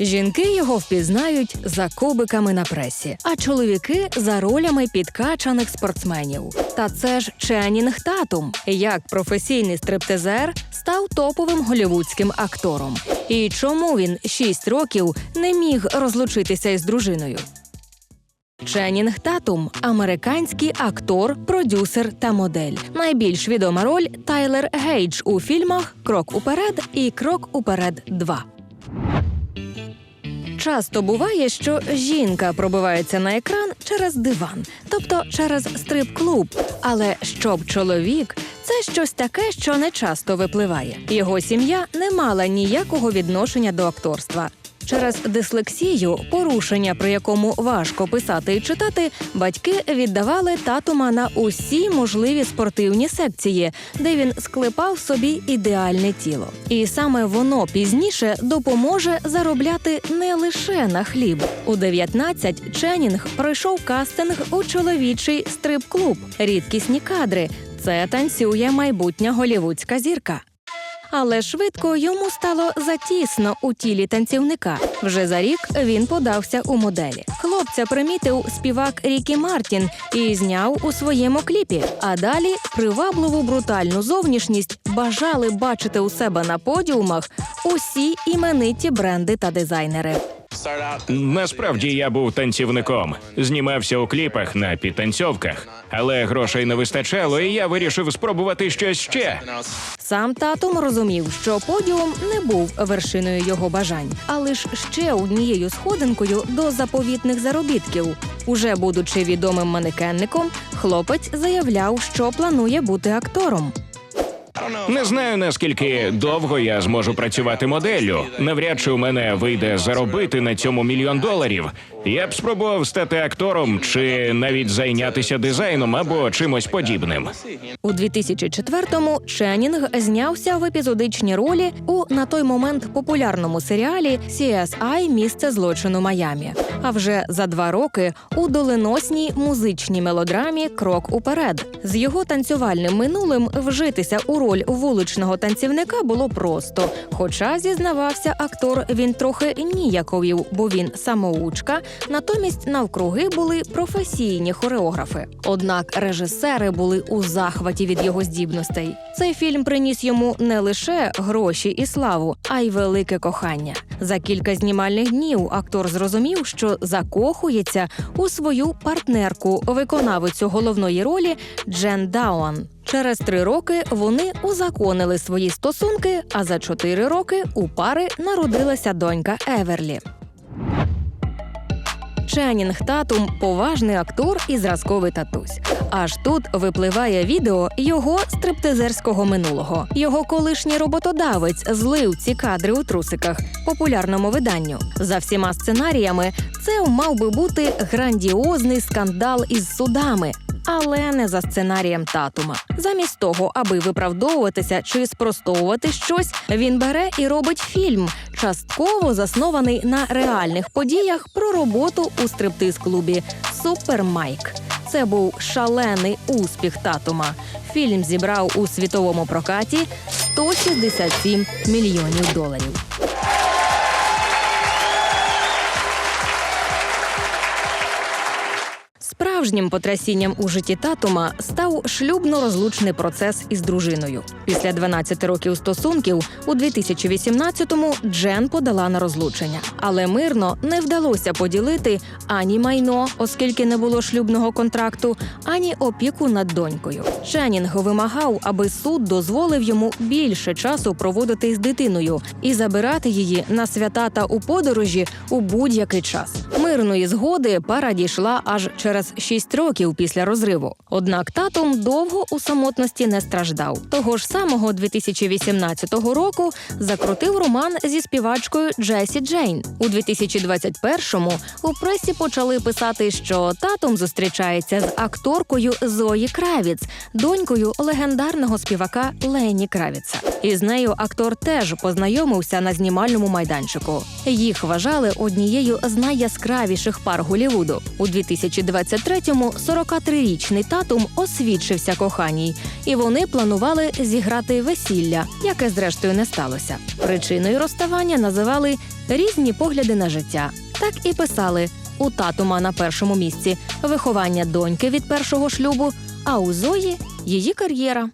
Жінки його впізнають за кубиками на пресі, а чоловіки за ролями підкачаних спортсменів. Та це ж Ченнінг Татум, як професійний стриптизер став топовим голівудським актором. І чому він шість років не міг розлучитися із дружиною? Ченнінг Татум американський актор, продюсер та модель. Найбільш відома роль Тайлер Гейдж у фільмах Крок уперед і Крок уперед 2. Часто буває, що жінка пробивається на екран через диван, тобто через стрип-клуб. Але щоб чоловік, це щось таке, що не часто випливає. Його сім'я не мала ніякого відношення до акторства. Через дислексію, порушення, при якому важко писати і читати, батьки віддавали татума на усі можливі спортивні секції, де він склепав собі ідеальне тіло. І саме воно пізніше допоможе заробляти не лише на хліб. У 19 Ченнінг пройшов кастинг у чоловічий стрип-клуб. Рідкісні кадри. Це танцює майбутня голівудська зірка. Але швидко йому стало затісно у тілі танцівника. Вже за рік він подався у моделі. Хлопця примітив співак Рікі Мартін і зняв у своєму кліпі. А далі привабливу брутальну зовнішність бажали бачити у себе на подіумах усі імениті бренди та дизайнери. Насправді я був танцівником, знімався у кліпах на підтанцьовках, але грошей не вистачало, і я вирішив спробувати щось ще. Сам татум розумів, що подіум не був вершиною його бажань, а лише ще однією сходинкою до заповітних заробітків. Уже будучи відомим манекенником, хлопець заявляв, що планує бути актором. Не знаю наскільки довго я зможу працювати моделлю. Навряд чи у мене вийде заробити на цьому мільйон доларів. Я б спробував стати актором чи навіть зайнятися дизайном або чимось подібним. У 2004-му Ченнінг знявся в епізодичній ролі у на той момент популярному серіалі CSI Місце злочину Майамі. А вже за два роки у доленосній музичній мелодрамі Крок уперед з його танцювальним минулим вжитися у роль вуличного танцівника було просто. Хоча зізнавався актор, він трохи ніяковів, бо він самоучка. Натомість навкруги були професійні хореографи. Однак режисери були у захваті від його здібностей. Цей фільм приніс йому не лише гроші і славу, а й велике кохання. За кілька знімальних днів актор зрозумів, що закохується у свою партнерку, виконавицю головної ролі Джен Дауан. Через три роки вони узаконили свої стосунки, а за чотири роки у пари народилася донька Еверлі. Ченнінг Татум поважний актор і зразковий татусь. Аж тут випливає відео його стриптизерського минулого. Його колишній роботодавець злив ці кадри у трусиках популярному виданню. За всіма сценаріями це мав би бути грандіозний скандал із судами. Але не за сценарієм татума. Замість того, аби виправдовуватися чи спростовувати щось, він бере і робить фільм, частково заснований на реальних подіях про роботу у стриптиз-клубі Супер Майк. Це був шалений успіх татума. Фільм зібрав у світовому прокаті 167 мільйонів доларів. Справжнім потрясінням у житті татума став шлюбно-розлучний процес із дружиною. Після 12 років стосунків у 2018-му Джен подала на розлучення, але мирно не вдалося поділити ані майно, оскільки не було шлюбного контракту, ані опіку над донькою. Ченнінг вимагав, аби суд дозволив йому більше часу проводити з дитиною і забирати її на свята та у подорожі у будь-який час. Мирної згоди пара дійшла аж через 6 років після розриву. Однак татум довго у самотності не страждав. Того ж самого 2018 року закрутив роман зі співачкою Джесі Джейн. У 2021-му у пресі почали писати, що татум зустрічається з акторкою Зої Кравіц, донькою легендарного співака Лені Кравіца. І з нею актор теж познайомився на знімальному майданчику. Їх вважали однією з найяскравіших найяскравіших пар Голівуду. У 2023-му 43-річний татум освідчився коханій, і вони планували зіграти весілля, яке зрештою не сталося. Причиною розставання називали різні погляди на життя. Так і писали: у татума на першому місці виховання доньки від першого шлюбу, а у Зої її кар'єра.